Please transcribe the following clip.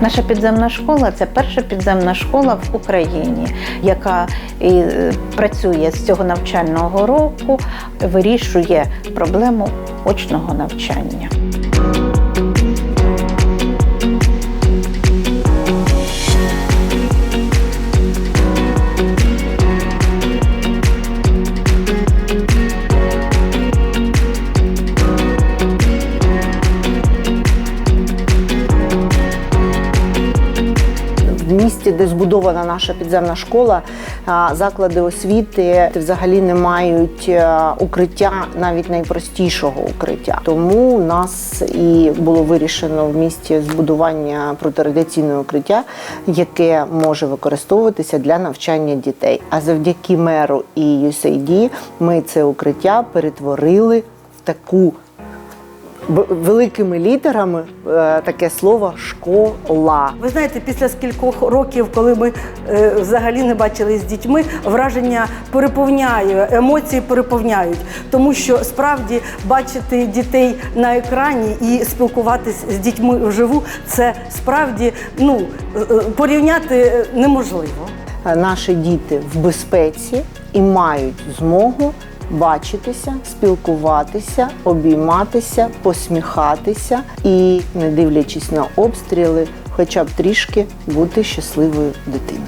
Наша підземна школа це перша підземна школа в Україні, яка і, е, працює з цього навчального року, вирішує проблему очного навчання. Місті, де збудована наша підземна школа, заклади освіти взагалі не мають е, укриття, навіть найпростішого укриття. Тому у нас і було вирішено в місті збудування протирадіаційного укриття, яке може використовуватися для навчання дітей. А завдяки меру і USAID ми це укриття перетворили в таку великими літерами е, таке слово школа. Ви знаєте, після скількох років, коли ми е, взагалі не бачились з дітьми, враження переповняє, емоції переповняють. Тому що справді бачити дітей на екрані і спілкуватись з дітьми вживу, це справді ну, е, порівняти неможливо. Наші діти в безпеці і мають змогу бачитися, спілкуватися, обійматися, посміхатися і, не дивлячись на обстріли, хоча б трішки бути щасливою дитиною.